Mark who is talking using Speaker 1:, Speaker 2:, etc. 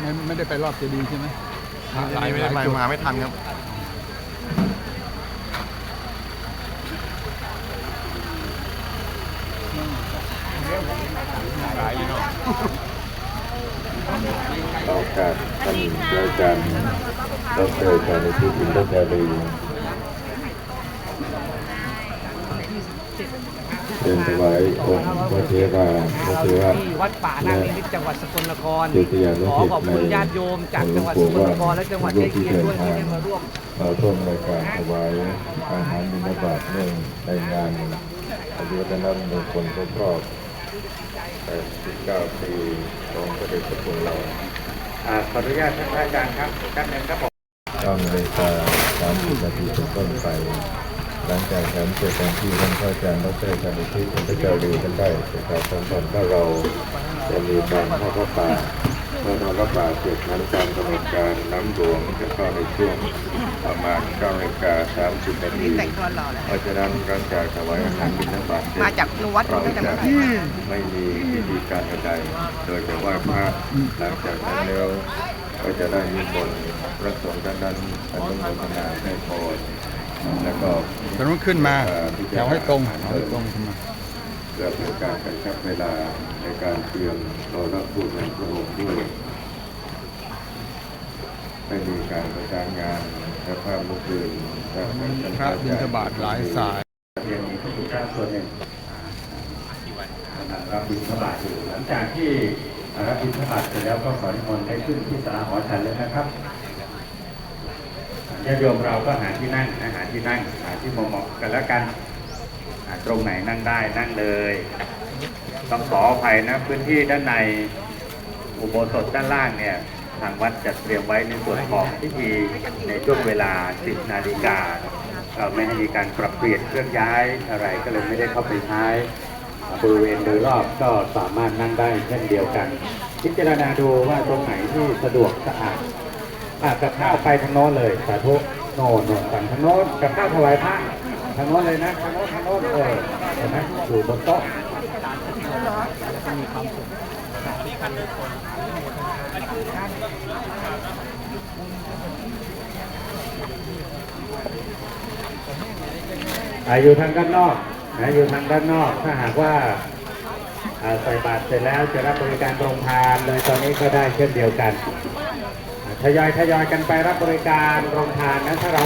Speaker 1: ไม่ไม่ได้ไปรอบเจดีย์ใช่ไหม
Speaker 2: ลายไม่ได้ไปมาไม่ทันครับเนาะ
Speaker 3: โอกาท่านอาจารย์ดรชาลิตบุญเลิศดารี เป็นถวายองค์พระเทวาพระเทวะ
Speaker 4: ที่วัดป่านาคนิมิตรจังหวัดสกลนคร
Speaker 3: ศิษยานุ
Speaker 4: ขอ
Speaker 3: ศิษย์
Speaker 4: ขอบคุณญาติโยมจากจังหวัดสกลนครและจังหวัดใกล้เคียงด้วยที่ได้มาร่วม
Speaker 3: มาร่วมรายการถวายอาหารบิณฑบาตเนื่องในงานอายุวัฒนมงคลครบรอบ89ปีของพระเดชพระคุณเรา
Speaker 5: อ่าขออนุญาตท่านอาจารย์ครับท่านหนึ่งครับผม
Speaker 3: ต้องเวลาสามสิบนาทีเป็นต้นไป หลังจากฉันเสร็จการที่ท่านพระอาจารย์ดรชันติที่ท่านพระเจ้าดีท่านได้ประกาศตอนก็เราจะมีการทอดพระป่าเมื่อทอดพระป่าเสร็จนั้นการกำหนดการน้ำหลวงจะเข้าในช่วงประมาณ9นาฬิกา30นาที
Speaker 6: แต่งตัวหล่อเพ
Speaker 3: ราะฉะนั้นหลังจากถวายอาหารบิณฑบาตเสร็จ
Speaker 6: มาจากวัด
Speaker 3: เราจะ
Speaker 6: ไม่
Speaker 3: มีพิธีการใดโดยแต่ว่าพระหลังจากนั้นแล้วก็จะได้มีบนพระสงฆ์ด้านนั้นอนุโมทนาให้พร แล้วก็
Speaker 1: ตอนนู้นขึ้นมาแถวให้ตรงแถวให้ตรงขึ้นมา
Speaker 3: เพื่อเป็นการกระชับเวลาในการเตรียมรอรับผู้แทนพระองค์ด้วยไม่มีการประสานงานและภาพเมื่อคืนพระ
Speaker 1: พระบิณฑบาตหลายสาย
Speaker 5: เรียนมีพระคุณเจ้าส่วนหนึ่งกำลังรับบิณฑบาตอยู่หลังจากที่รับบิณฑบาตเสร็จแล้วก็ขอนิมนต์ให้ขึ้นที่ศาลาหอฉันเลยนะครับ ญาติโยมเราก็หาที่นั่งนะหาที่นั่งหาที่เหมาะๆกันแล้วกันตรงไหนนั่งได้นั่งเลย ต้องขออภัยนะพื้นที่ด้านในอุโบสถด้านล่างเนี่ยทางวัดจัดเตรียมไว้ในส่วนของพิธีในช่วงเวลา 10 นาฬิกาเอ่อไม่ให้มีการปรับเปลี่ยนเคลื่อนย้ายอะไรก็เลยไม่ได้เข้าไปใช้บริเวณโดยรอบก็สามารถนั่งได้เช่นเดียวกัน พิจารณาดูว่าตรงไหนที่สะดวกสะอาด อาจจะเข้าไปทางโน้นเลยสาธุโน่นโน่นฝั่งทางโน้นกับข้าวถวายพระทางโน้นเลยนะทางโน้นทางโน้นเลยเห็นไหมอยู่บนโต๊ะอายู่ทางด้านนอกนะอยู่ทางด้านนอกถ้าหากว่าใส่บาตรเสร็จแล้วจะรับบริการโรงทานเลยตอนนี้ก็ได้เช่นเดียวกัน ทยอยทยอยกันไปรับบริการโรงทานนะถ้าเรา